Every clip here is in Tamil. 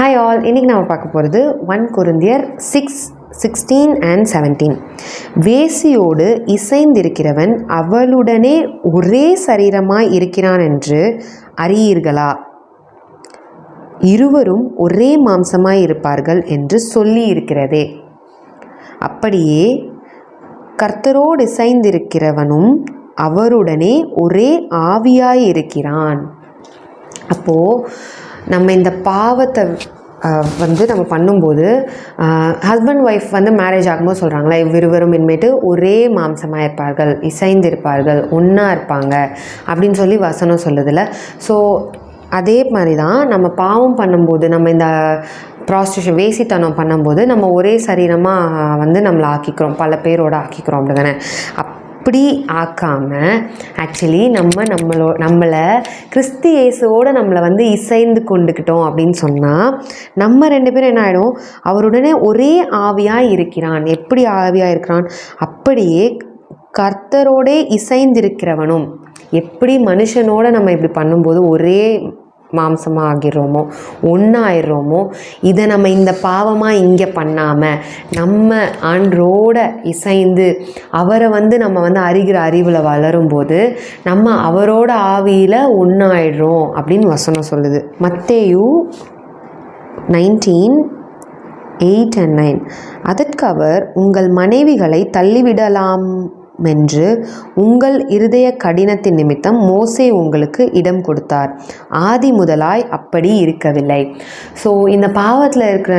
ஹாய் ஆல் இன்றைக்கி நம்ம பார்க்க போகிறது ஒன் குருந்தியர் சிக்ஸ் சிக்ஸ்டீன் அண்ட் செவன்டீன் வேசியோடு இசைந்திருக்கிறவன் அவளுடனே ஒரே சரீரமாய் இருக்கிறான் என்று அறியீர்களா? இருவரும் ஒரே மாம்சமாய் இருப்பார்கள் என்று சொல்லி இருக்கிறதே அப்படியே கர்த்தரோடு இசைந்திருக்கிறவனும் அவருடனே ஒரே ஆவியாயிருக்கிறான் அப்போது நம்ம இந்த பாவத்தை வந்து நம்ம பண்ணும்போது ஹஸ்பண்ட் ஒய்ஃப் வந்து மேரேஜ் ஆகும்போது சொல்கிறாங்களா இவ்விருவரும் இனிமேட்டு ஒரே மாம்சமாக இருப்பார்கள் இசைந்து இருப்பார்கள் ஒன்றா இருப்பாங்க அப்படின்னு சொல்லி வசனம் சொல்லுதில்ல ஸோ அதே மாதிரி தான் நம்ம பாவம் பண்ணும்போது நம்ம இந்த ப்ராஸ்டியூஷன் வேசித்தனம் பண்ணும்போது நம்ம ஒரே சரீரமாக வந்து நம்மளை ஆக்கிக்கிறோம் பல பேரோட ஆக்கிக்கிறோம் அப்படி தானே அப் அப்படி ஆக்காமல் ஆக்சுவலி நம்ம நம்மளோ நம்மளை கிறிஸ்து இயேசுவோடு நம்மளை வந்து இசைந்து கொண்டுக்கிட்டோம் அப்படின்னு சொன்னால் நம்ம ரெண்டு பேரும் என்ன ஆகிடும் அவருடனே ஒரே ஆவியாக இருக்கிறான். எப்படி ஆவியாக இருக்கிறான்? அப்படியே கர்த்தரோடே இசைந்திருக்கிறவனும் எப்படி மனுஷனோட நம்ம இப்படி பண்ணும்போது ஒரே மாம்சமாக ஆகிடுறோமோ ஒன்றாயிடுறோமோ இதை நம்ம இந்த பாவமாக இங்கே பண்ணாமல் நம்ம ஆண்டரோட இசைந்து அவரை வந்து நம்ம வந்து அறிகிற அறிவில் வளரும்போது நம்ம அவரோட ஆவியில் ஒன்றாயிடுறோம் அப்படின்னு வசனம் சொல்லுது. மத்தேயு நைன்டீன் எயிட் அண்ட் நைன் அதற்கு அவர் உங்கள் மனைவிகளை தள்ளிவிடலாம். என்று உங்கள் இருதய கடினத்தின் நிமித்தம் மோசே உங்களுக்கு இடம் கொடுத்தார். ஆதி முதலாய் அப்படி இருக்கவில்லை. ஸோ இந்த பாவத்தில் இருக்கிற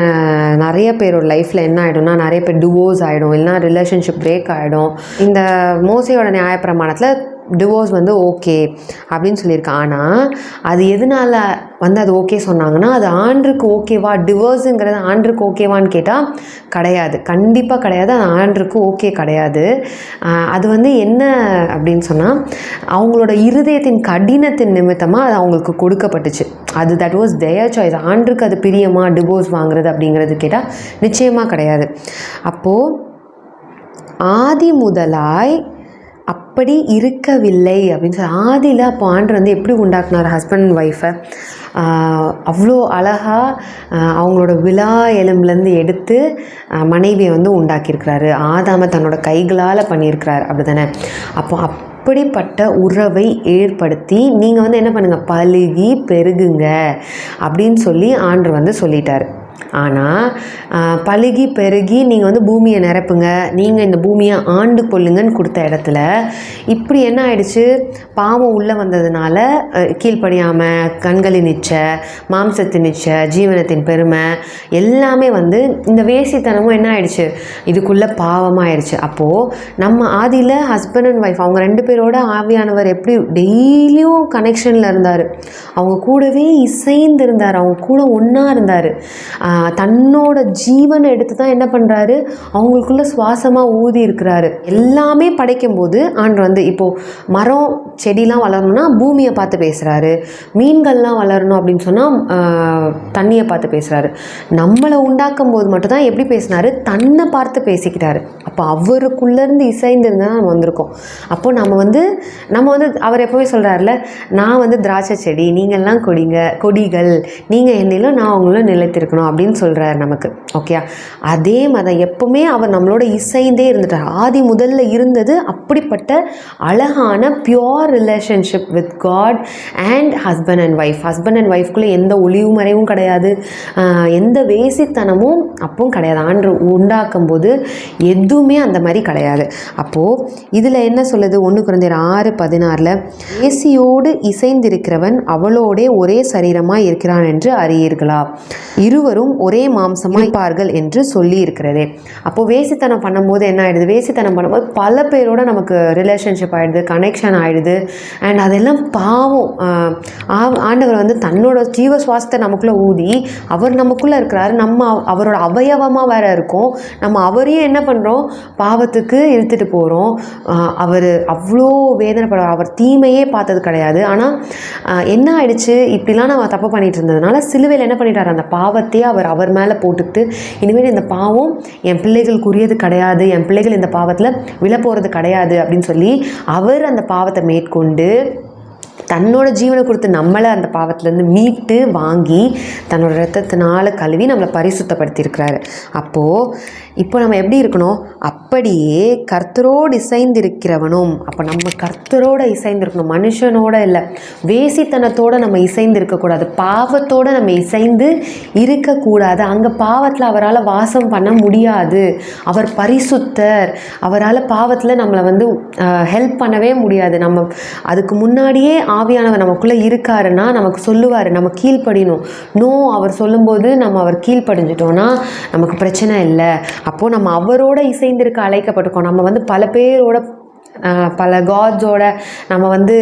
நிறைய பேரோட லைஃப்பில் என்ன ஆகிடும்னா நிறைய பேர் டிவோர்ஸ் ஆகிடும் இல்லைனா ரிலேஷன்ஷிப் பிரேக் ஆகிடும் இந்த மோசையோட நியாயப்பிரமாணத்தில் டிவோர்ஸ் வந்து ஓகே அப்படின்னு சொல்லியிருக்கேன் ஆனால் அது எதனால் வந்து அது ஓகே சொன்னாங்கன்னா அது ஆண்டுக்கு ஓகேவா டிவோர்ஸுங்கிறது ஆண்டுக்கு ஓகேவான்னு கேட்டால் கிடையாது. கண்டிப்பாக கிடையாது. அது ஆண்டுக்கு ஓகே கிடையாது. அது வந்து என்ன அப்படின்னு சொன்னால் அவங்களோட இருதயத்தின் கடினத்தின் நிமித்தமாக அது அவங்களுக்கு கொடுக்கப்பட்டுச்சு. அது தட் வாஸ் தேயர் சாய்ஸ் ஆண்டுக்கு அது பிரியமா? டிவோர்ஸ் வாங்குறது அப்படிங்கிறது கேட்டால் நிச்சயமாக கிடையாது. அப்போது ஆதி முதலாய் அப்படி இருக்கவில்லை அப்படின்னு சொல்லி ஆதியில் அப்போ ஆண்டு வந்து எப்படி உண்டாக்குனார் ஹஸ்பண்ட் அண்ட் ஒய்ஃபை அவ்வளோ அழகாக அவங்களோட விழா எலும்புலேருந்து எடுத்து மனைவியை வந்து உண்டாக்கியிருக்கிறாரு. ஆதாம தன்னோட கைகளால் பண்ணியிருக்கிறார். அப்படி தானே அப்போ அப்படிப்பட்ட உறவை ஏற்படுத்தி நீங்கள் வந்து என்ன பண்ணுங்கள் பழுகி பெருகுங்க அப்படின்னு சொல்லி ஆண்டு வந்து சொல்லிட்டார். ஆனால் பழுகி பெருகி நீங்கள் வந்து பூமியை நிரப்புங்க. நீங்கள் இந்த பூமியை ஆண்டு கொள்ளுங்கன்னு கொடுத்த இடத்துல இப்படி என்ன ஆயிடுச்சு? பாவம் உள்ளே வந்ததுனால கீழ்ப்படியாமல் கண்களின் இச்சை மாம்சத்தின் இச்சை ஜீவனத்தின் பெருமை எல்லாமே வந்து இந்த வேசித்தனமும் என்ன ஆயிடுச்சு? இதுக்குள்ளே பாவமாயிடுச்சு அப்போது நம்ம ஆதியில் ஹஸ்பண்ட் அண்ட் ஒய்ஃப் அவங்க ரெண்டு பேரோட ஆவியானவர் எப்படி டெய்லியும் கனெக்ஷனில் இருந்தார். அவங்க கூடவே இசைந்து இருந்தார். அவங்க கூட ஒன்றா இருந்தார். தன்னோட ஜீவனை எடுத்து தான் என்ன பண்ணுறாரு அவங்களுக்குள்ள சுவாசமாக ஊதி இருக்கிறாரு. எல்லாமே படைக்கும் போது ஆண்டு வந்து இப்போது மரம் செடிலாம் வளரணும்னா பூமியை பார்த்து பேசுகிறாரு மீன்கள்லாம் வளரணும் அப்படின்னு சொன்னால் தண்ணியை பார்த்து பேசுகிறாரு நம்மளை உண்டாக்கும் போது மட்டும்தான் எப்படி பேசினார்? தன்னை பார்த்து பேசிக்கிட்டாரு அப்போ அவருக்குள்ளேருந்து இசைந்திருந்தால் நம்ம வந்திருக்கோம். அப்போ நம்ம வந்து நம்ம வந்து அவர் எப்போவே சொல்கிறாருல நான் வந்து திராட்சை செடி நீங்கள்லாம் கொடிங்க கொடிகள் நீங்கள் என்னிலும் நான் அவங்களும் நிலைத்திருக்கணும் அப்படின்னு சொல்கிறாரு நமக்கு ஓகே அதே மாதிரி எப்பவுமே அவர் நம்மளோட இசைந்தே இருந்துட்டார். ஆதி முதல்ல இருந்தது அப்படிப்பட்ட அழகான pure relationship with God and husband and wife husband and ஒய்ஃப்குள்ளே எந்த ஒளிவு மறைவும் கிடையாது. எந்த வேசித்தனமும் அப்பவும் கிடையாது. ஆண்டு உண்டாக்கும் போது எதுவுமே அந்த மாதிரி கிடையாது. அப்போது இதில் என்ன சொல்லுது? ஒன்று குழந்தையர் ஆறு பதினாறில் ஏசியோடு இசைந்திருக்கிறவன் அவளோடே ஒரே சரீரமாக இருக்கிறான் என்று அறியீர்களா? இருவரும் ஒரே மாம்சமாய் இருப்பார்கள் என்று சொல்லி இருக்கிறதே அப்போது வேசித்தனம் பண்ணும்போது என்ன ஆயிடுது? வேசித்தனம் பண்ணும்போது பல பேரோட நமக்கு ரிலேஷன்ஷிப் ஆயிடுது கனெக்ஷன் ஆயிடுது. அண்ட் அதெல்லாம் பாவம். ஆண்டவர் வந்து தன்னோட ஜீவ சுவாசத்தை நமக்குள்ளே ஊதி அவர் நமக்குள்ளே இருக்கிறாரு. நம்ம அவ- அவரோட அவயவமாக வேற இருக்கோம். நம்ம அவரையும் என்ன பண்ணுறோம் பாவத்துக்கு இழுத்துட்டு போகிறோம் அவர் அவ்வளோ வேதனைப்பட அவர் தீமையே பார்த்தது கிடையாது. ஆனால் என்ன ஆயிடுச்சு? இப்படிலாம் நான் தப்பு பண்ணிட்டு இருந்ததுனால சிலுவையில் என்ன பண்ணிட்டார்? அந்த பாவத்தையே அவர் அவர் மேலே போட்டுக்கிட்டு இனிமேல் இந்த பாவம் என் பிள்ளைகளுக்குரியது கிடையாது என் பிள்ளைகள் இந்த பாவத்தில் விழ போகிறது கிடையாது அப்படின்னு சொல்லி அவர் அந்த பாவத்தை மேற்கொண்டு தன்னோட ஜீவனை கொடுத்து நம்மளை அந்த பாவத்திலேருந்து மீட்டு வாங்கி தன்னோட ரத்தத்தினால கழுவி நம்மளை பரிசுத்தப்படுத்தியிருக்கிறாரு. அப்போது இப்போ நம்ம எப்படி இருக்கணும்? அப்படியே கர்த்தரோடு இசைந்திருக்கிறவனும் அப்போ நம்ம கர்த்தரோடு இசைந்திருக்கணும். மனுஷனோட இல்லை. வேசித்தனத்தோடு நம்ம இசைந்து இருக்கக்கூடாது பாவத்தோடு நம்ம இசைந்து இருக்கக்கூடாது. அங்கே பாவத்தில் அவரால் வாசம் பண்ண முடியாது. அவர் பரிசுத்தர். அவரால் பாவத்தில் நம்மளை வந்து ஹெல்ப் பண்ணவே முடியாது. நம்ம அதுக்கு முன்னாடியே ஆவியானவர் நமக்குள்ளே இருக்காருன்னா நமக்கு சொல்லுவார் நம்ம கீழ்ப்படியணும். நோ அவர் சொல்லும்போது நம்ம அவர் கீழ்ப்படிஞ்சிட்டோன்னா நமக்கு பிரச்சனை இல்லை. அப்போது நம்ம அவரோட இசைந்திருக்க அழைக்கப்பட்டிருக்கோம். நம்ம வந்து பல பேரோட பல காட்ஸோட நம்ம வந்து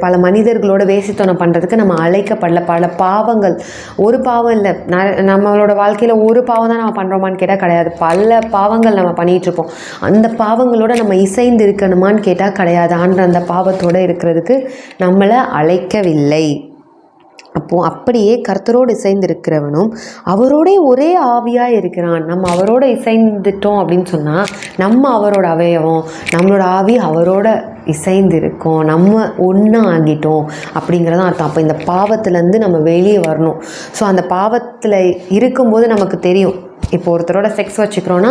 பல மனிதர்களோட வேசித்தனம் பண்ணுறதுக்கு நம்ம அழைக்கப்படல. பல பாவங்கள். ஒரு பாவம் இல்லை. ந- நம்மளோட வாழ்க்கையில் ஒரு பாவம் தான் நம்ம பண்ணுறோமான்னு கேட்டால் கிடையாது. பல பாவங்கள் நம்ம பண்ணிகிட்ருப்போம் அந்த பாவங்களோட நம்ம இசைந்து இருக்கணுமான்னு கேட்டால் கிடையாது. ஆண்டு அந்த பாவத்தோடு இருக்கிறதுக்கு நம்மளை அழைக்கவில்லை. அப்போது அப்படியே கர்த்தரோடு இசைந்திருக்கிறவனும் அவரோடே ஒரே ஆவியாக இருக்கிறான். நம்ம அவரோட இசைந்துட்டோம் அப்படின்னு சொன்னால் நம்ம அவரோட அவயவம் நம்மளோட ஆவி அவரோட இசைந்து இருக்கோம் நம்ம ஒன்றா ஆகிட்டோம் அப்படிங்கிறதான் அர்த்தம். அப்போ இந்த பாவத்துலேருந்து நம்ம வெளியே வரணும். ஸோ அந்த பாவத்தில் இருக்கும்போது நமக்கு தெரியும். இப்போ ஒருத்தரோட செக்ஸ் வச்சுக்கிறோன்னா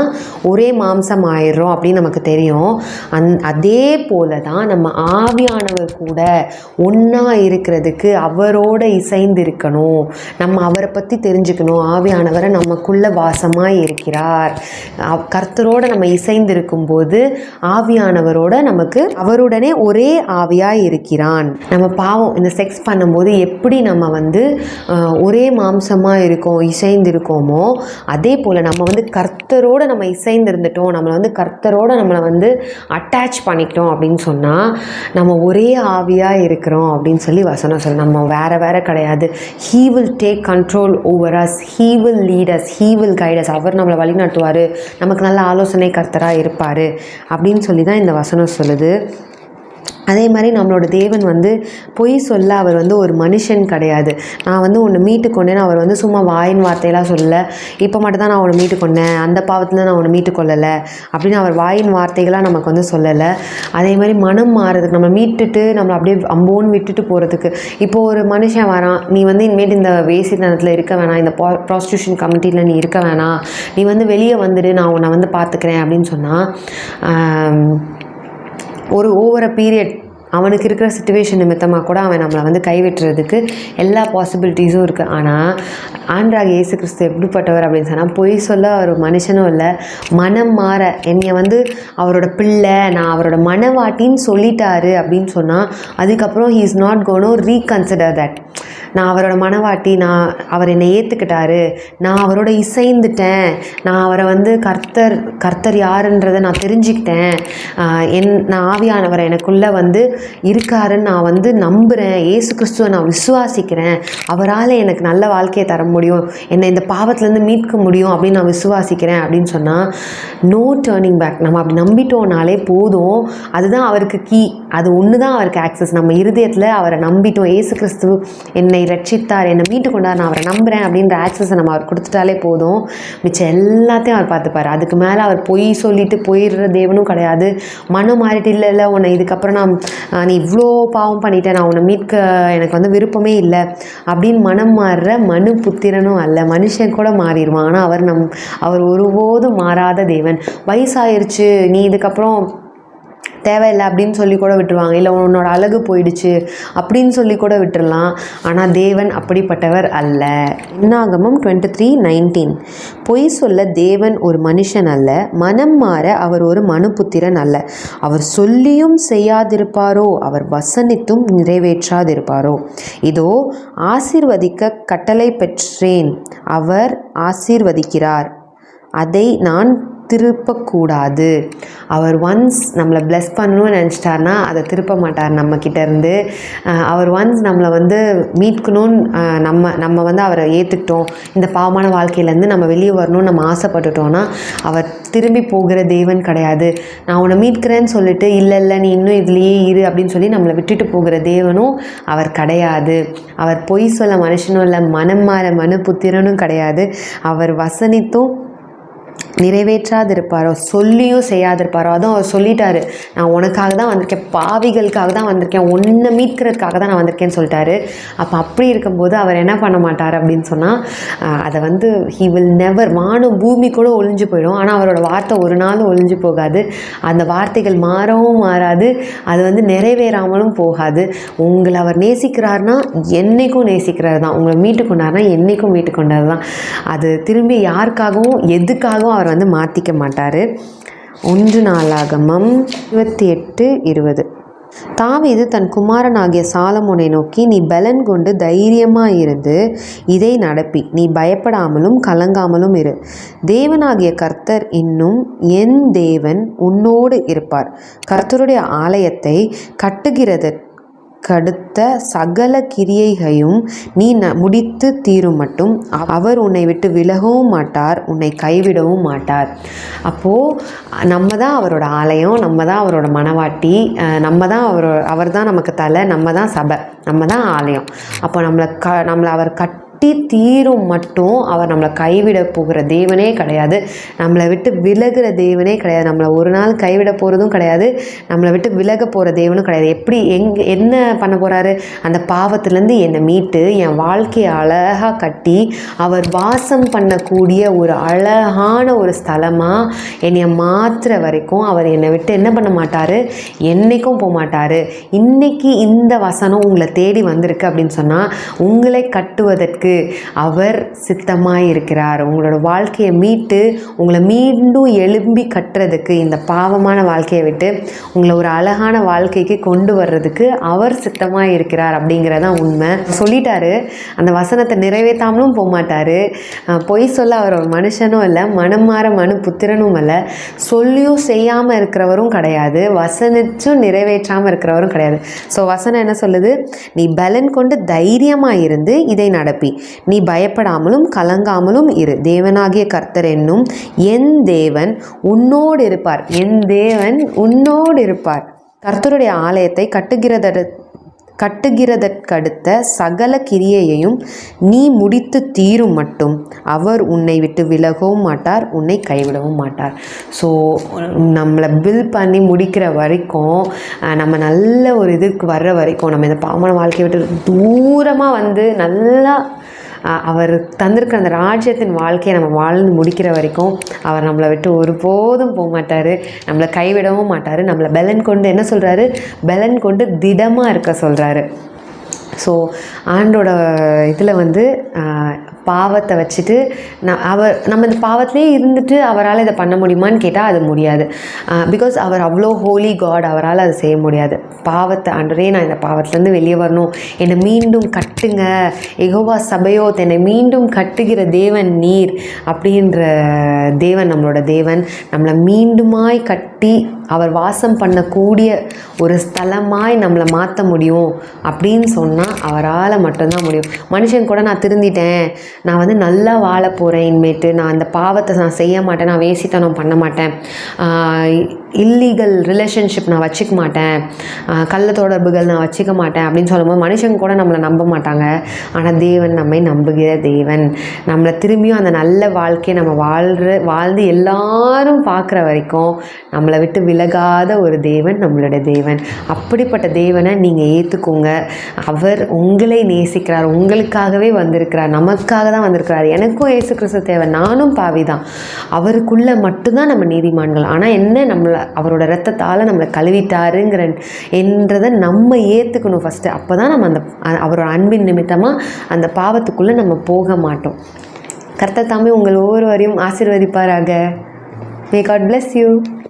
ஒரே மாம்சம் ஆயிடுறோம் அப்படின்னு நமக்கு தெரியும். அந் அதே போல தான் நம்ம ஆவியானவர் கூட ஒன்றா இருக்கிறதுக்கு அவரோட இசைந்து இருக்கணும் நம்ம அவரை பற்றி தெரிஞ்சுக்கணும். ஆவியானவரை நமக்குள்ளே வாசமாக இருக்கிறார். கர்த்தரோட நம்ம இசைந்து இருக்கும்போது ஆவியானவரோட நமக்கு அவருடனே ஒரே ஆவியாக இருக்கிறான். நம்ம பாவம் இந்த செக்ஸ் பண்ணும்போது எப்படி நம்ம வந்து ஒரே மாம்சமாக இருக்கோம் இசைந்திருக்கோமோ அதே போல் நம்ம வந்து கர்த்தரோடு நம்ம இசைந்து இருந்துட்டோம் நம்மளை வந்து கர்த்தரோடு நம்மளை வந்து அட்டாச் பண்ணிக்கிட்டோம் அப்படின்னு சொன்னால் நம்ம ஒரே ஆவியாக இருக்கிறோம் அப்படின்னு சொல்லி வசனம் சொல்லு நம்ம வேறு வேறு கிடையாது. He will take control over us he will lead us he will guide us அவர் நம்மளை வழிநடத்துவார். நமக்கு நல்ல ஆலோசனை கர்த்தராக இருப்பார் அப்படின்னு சொல்லி தான் இந்த வசனம் சொல்லுது. அதே மாதிரி நம்மளோட தேவன் வந்து பொய் சொல்ல அவர் வந்து ஒரு மனுஷன் கிடையாது. நான் வந்து உன்னை மீட்டு கொண்டேன் அவர் வந்து சும்மா வாயின் வார்த்தையெல்லாம் சொல்லலை. இப்போ மட்டும் தான் நான் உன்னை மீட்டு கொண்டேன். அந்த பாவத்தில் நான் உன்னை மீட்டு கொள்ளலை. அப்படின்னு அவர் வாயின் வார்த்தைகளாக நமக்கு வந்து சொல்லலை. அதே மாதிரி மனம் மாறுறதுக்கு நம்ம மீட்டுட்டு நம்மளை அப்படியே அம்போன்னு விட்டுட்டு போகிறதுக்கு இப்போ ஒரு மனுஷன் வரான். நீ வந்து இனிமேட்டு இந்த வேசித்தனத்தில் இருக்க வேணாம். இந்த ப்ராஸ்டியூஷன் கமிட்டியில் நீ இருக்க வேணாம். நீ வந்து வெளியே வந்துடு. நான் உன்னை வந்து பார்த்துக்கிறேன் அப்படின்னு சொன்னால் ஒரு ஓவர பீரியட் அவனுக்கு இருக்கிற சுச்சுவேஷன் நிமித்தமாக கூட அவன் நம்மளை வந்து கைவிட்டுறதுக்கு எல்லா பாசிபிலிட்டிஸும் இருக்குது ஆனால் ஆண்ட்ராக இயேசு கிறிஸ்து எப்படிப்பட்டவர் அப்படின்னு சொன்னால் பொய் சொல்ல அவர் மனுஷனும் இல்லை. மனம் மாற. என்னை வந்து அவரோட பிள்ளை நான் அவரோட மனவாட்டின்னு சொல்லிட்டாரு அப்படின்னு சொன்னால் அதுக்கப்புறம் he is not gonna reconsider that நான் அவரோட மனவாட்டி நான் அவர் என்னை ஏற்றுக்கிட்டாரு நான் அவரோட இசைந்துட்டேன். நான் அவரை வந்து கர்த்தர் கர்த்தர் யாருன்றதை நான் தெரிஞ்சுக்கிட்டேன். என் நான் ஆவியானவரை எனக்குள்ளே வந்து இருக்காருன்னு நான் வந்து நம்புகிறேன் ஏசு கிறிஸ்துவை நான் விசுவாசிக்கிறேன். அவரால் எனக்கு நல்ல வாழ்க்கையை தர முடியும். என்னை இந்த பாவத்துலேருந்து மீட்க முடியும் அப்படின்னு நான் விசுவாசிக்கிறேன் அப்படின்னு சொன்னால் நோ டேர்னிங் பேக் நம்ம அப்படி நம்பிட்டோம்னாலே போதும். அதுதான் அவருக்கு கீ அது ஒன்று தான் அவருக்கு ஆக்சஸ் நம்ம இருதயத்தில் அவரை நம்பிட்டோம். ஏசு கிறிஸ்து என்னை ரட்சித்தார் என்னை மீட்டு கொண்டார் நான் அவரை நம்புகிறேன் அப்படின்ற ஆக்சஸை நம்ம அவர் கொடுத்துட்டாலே போதும். மிச்சம் எல்லாத்தையும் அவர் பார்த்துப்பார். அதுக்கு மேலே அவர் பொய் சொல்லிட்டு போயிடுற தேவனும் கிடையாது. மனம் மாறிட்டு இல்லை இல்லை உன்னை இதுக்கப்புறம் நான் நீ இவ்வளோ பாவம் பண்ணிட்டேன் நான் உன்னை மீட்க எனக்கு வந்து விருப்பமே இல்லை. அப்படின்னு மனம் மாறுற மனு புத்திரனும் அல்ல. மனுஷன் கூட மாறிடுவான். ஆனால் அவர் நம் அவர் ஒருபோதும் மாறாத தேவன். வயசாயிருச்சு நீ இதுக்கப்புறம் தேவையில்லை அப்படின்னு சொல்லி கூட விட்டுருவாங்க. இல்லை உன்னோட அழகு போயிடுச்சு அப்படின்னு சொல்லி கூட விட்டுடலாம் ஆனால் தேவன் அப்படிப்பட்டவர் அல்ல. என்னாகமம் டுவெண்ட்டி த்ரீ நைன்டீன் பொய் சொல்ல தேவன் ஒரு மனுஷன் அல்ல. மனம் மாற அவர் ஒரு மனுபுத்திரன் அல்ல. அவர் சொல்லியும் செய்யாதிருப்பாரோ அவர் வசனித்தும் நிறைவேற்றாதிருப்பாரோ. இதோ ஆசீர்வதிக்க கட்டளை பெற்றேன். அவர் ஆசீர்வதிக்கிறார். அதை நான் திருப்பக்கூடாது. அவர் ஒன்ஸ் நம்மளை bless பண்ணணும்னு நினச்சிட்டார்னா அதை திருப்ப மாட்டார் நம்மக்கிட்ட இருந்து அவர் ஒன்ஸ் நம்மளை வந்து மீட்கணும்னு நம்ம நம்ம வந்து அவரை ஏற்றுக்கிட்டோம் இந்த பாவமான வாழ்க்கையிலேருந்து நம்ம வெளியே வரணும்னு நம்ம ஆசைப்பட்டுட்டோன்னா அவர் திரும்பி போகிற தேவன் கிடையாது. நான் உன்னை மீட்கிறேன்னு சொல்லிட்டு இல்லை இல்லை நீ இன்னும் இதுலேயே இரு அப்படின்னு சொல்லி நம்மளை விட்டுட்டு போகிற தேவனும் அவர் கிடையாது. அவர் பொய் சொல்ல மனுஷனும் இல்லை மனம் மாற மனு புத்திரனும் கிடையாது. அவர் வசனித்தும் நிறைவேற்றாதிருப்பாரோ? சொல்லியும் செய்யாதிருப்பாரோ? அதுவும் அவர் சொல்லிட்டாரு. நான் உனக்காக தான் வந்திருக்கேன். பாவிகளுக்காக தான் வந்திருக்கேன். உன்னை மீட்கிறதுக்காக தான் நான் வந்திருக்கேன்னு சொல்லிட்டாரு. அப்போ அப்படி இருக்கும்போது அவர் என்ன பண்ண மாட்டார் அப்படின்னு சொன்னால் அதை வந்து ஹீ வில் நெவர் வானம் பூமி கூட ஒளிஞ்சு போயிடும். ஆனால் அவரோட வார்த்தை ஒரு நாளும் ஒளிஞ்சு போகாது. அந்த வார்த்தைகள் மாறவும் மாறாது. அது வந்து நிறைவேறாமலும் போகாது. உங்களை அவர் நேசிக்கிறார்னா என்னைக்கும் நேசிக்கிறார் தான். உங்களை மீட்டு கொண்டாருனா என்னைக்கும் மீட்டு கொண்டார் தான். அது திரும்பி யாருக்காகவும் எதுக்காகவும் அவர் வந்து மாற்றிக்க மாட்டார். ஒன்று நாளாகமம் இருபத்தி எட்டு இருபது. தாவீது தன் குமாரனாகிய சாலமுனை நோக்கி நீ பலன் கொண்டு தைரியமாக இருந்து இதை நடப்பி. நீ பயப்படாமலும் கலங்காமலும் இரு. தேவனாகிய கர்த்தர் இன்னும் என் தேவன் உன்னோடு இருப்பார். கர்த்தருடைய ஆலயத்தை கட்டுகிறது கடுத்த சகல கிரியைகையும் நீ ந முடித்து தீரும் மட்டும் அவர் உன்னை விட்டு விலகவும் மாட்டார் உன்னை கைவிடவும் மாட்டார். அப்போது நம்ம தான் அவரோட ஆலயம் நம்ம தான் அவரோட மனவாட்டி நம்ம தான் அவர் அவர் தான் நமக்கு தலை நம்ம தான் சபை நம்ம தான் ஆலயம். அப்போ நம்மளை க நம்மளை அவர் கட் கட்டி தீரும் மட்டும் அவர் நம்மளை கைவிட போகிற தேவனே கிடையாது. நம்மளை விட்டு விலகுற தேவனே கிடையாது. நம்மளை ஒரு நாள் கைவிட போகிறதும் கிடையாது. நம்மளை விட்டு விலக போகிற தேவனும் கிடையாது. எப்படி எங் என்ன பண்ண போகிறாரு அந்த பாவத்திலேருந்து என்னை மீட்டு என் வாழ்க்கையை அழகாக கட்டி அவர் வாசம் பண்ணக்கூடிய ஒரு அழகான ஒரு ஸ்தலமாக என்னை மாற்றுற வரைக்கும் அவர் என்னை விட்டு என்ன பண்ண மாட்டார்? என்றைக்கும் போக மாட்டார். இன்னைக்கு இந்த வசனம் உங்களை தேடி வந்திருக்கு அப்படின்னு சொன்னால் உங்களை கட்டுவதற்கு அவர் சித்தமாக இருக்கிறார் உங்களோட வாழ்க்கையை மீட்டு உங்களை மீண்டும் எழும்பி கட்டுறதுக்கு இந்த பாவமான வாழ்க்கையை விட்டு உங்களை ஒரு அழகான வாழ்க்கைக்கு கொண்டு வர்றதுக்கு அவர் சித்தமாக இருக்கிறார் அப்படிங்கிறதான் உண்மை. சொல்லிட்டாரு. அந்த வசனத்தை நிறைவேற்றாமலும் போகமாட்டார் பொய் சொல்ல அவர் ஒரு மனுஷனும் இல்லை மனம் மாற மனு புத்திரனும் இல்லை சொல்லியும் செய்யாமல் இருக்கிறவரும் கிடையாது. வசனிச்சும் நிறைவேற்றாமல் இருக்கிறவரும் கிடையாது. ஸோ வசனம் என்ன சொல்லுது? நீ பலன் கொண்டு தைரியமாக இருந்து இதை நடப்பி. நீ பயப்படாமலும் கலங்காமலும் இரு. தேவனாகிய கர்த்தர் என்னும் என் தேவன் உன்னோடு இருப்பார். என் தேவன் உன்னோடு இருப்பார். கர்த்தருடைய ஆலயத்தை கட்டுகிறத கட்டுகிறதற்கடுத்த சகல கிரியையையும் நீ முடித்து தீரும் மட்டும். அவர் உன்னை விட்டு விலகவும் மாட்டார் உன்னை கைவிடவும் மாட்டார். ஸோ நம்மளை பில் பண்ணி முடிக்கிற வரைக்கும் நம்ம நல்ல ஒரு இதுக்கு வர்ற வரைக்கும் நம்ம இந்த பாமன வாழ்க்கையை விட்டு தூரமாக வந்து நல்லா அவர் தந்திருக்கிற அந்த ராஜ்யத்தின் வாழ்க்கையை நம்ம வாழ்ந்து முடிக்கிற வரைக்கும் அவர் நம்மளை விட்டு ஒருபோதும் போக மாட்டார். நம்மளை கைவிடவும் மாட்டார். நம்மளை பெலன் கொண்டு என்ன சொல்கிறாரு பெலன் கொண்டு திடமாக இருக்க சொல்கிறாரு ஸோ ஆண்டோட இதில் வந்து பாவத்தை வச்சுட்டு நான் அவர் நம்ம இந்த பாவத்திலே இருந்துட்டு அவரால் இதை பண்ண முடியுமான்னு கேட்டால் அது முடியாது. பிகாஸ் அவர் அவ்வளோ ஹோலி காட் அவரால் அதை செய்ய முடியாது. பாவத்தை ஆண்டரே நான் இந்த பாவத்துலேருந்து வெளியே வரணும். என்னை மீண்டும் கட்டுங்க. எகோவா சபையோ என்னை மீண்டும் கட்டுகிற தேவன் நீர் அப்படின்ற தேவன் நம்மளோட தேவன். நம்மளை மீண்டுமாய் கட்டி அவர் வாசம் பண்ணக்கூடிய ஒரு ஸ்தலமாய் நம்மளை மாற்ற முடியும் அப்படின்னு சொன்னால் அவரால் மட்டும்தான் முடியும். மனுஷன் கூட நான் திருந்திட்டேன். நான் வந்து நல்லா வாழ போகிறேன் இனிமேட்டு. நான் அந்த பாவத்தை நான் செய்ய மாட்டேன். நான் வேசித்தனம் பண்ண மாட்டேன். இல்லீகல் ரிலேஷன்ஷிப் நான் வச்சுக்க மாட்டேன். கள்ள தொடர்புகள் நான் வச்சுக்க மாட்டேன் அப்படின்னு சொல்லும்போது மனுஷங்க கூட நம்மளை நம்ப மாட்டாங்க. ஆனால் தேவன் நம்மை நம்புகிற தேவன். நம்மளை திரும்பியும் அந்த நல்ல வாழ்க்கையை நம்ம வாழ்கிற வாழ்ந்து எல்லாரும் பார்க்குற வரைக்கும் நம்மளை விட்டு விலகாத ஒரு தேவன் நம்மளோட தேவன். அப்படிப்பட்ட தேவனை நீங்கள் ஏற்றுக்கோங்க அவர் உங்களை நேசிக்கிறார். உங்களுக்காகவே வந்திருக்கிறார். நமக்காக தான் வந்திருக்கிறார். எனக்கும் ஏசு கிறிஸ்து தேவை நானும் பாவி தான் அவருக்குள்ளே மட்டும்தான் நம்ம நீதிமான்கள். ஆனால் என்ன நம்மளை அவரோட ரத்தத்தால் நம்மளை கழுவிட்டாருங்கிற என்றதை நம்ம ஏற்றுக்கணும் ஃபஸ்ட்டு அப்போ தான் நம்ம அந்த அவரோட அன்பின் நிமித்தமாக அந்த பாவத்துக்குள்ளே நம்ம போக மாட்டோம். கர்த்தர் தாமே உங்கள் ஒவ்வொருவரையும் ஆசீர்வதிப்பாராக. May God bless you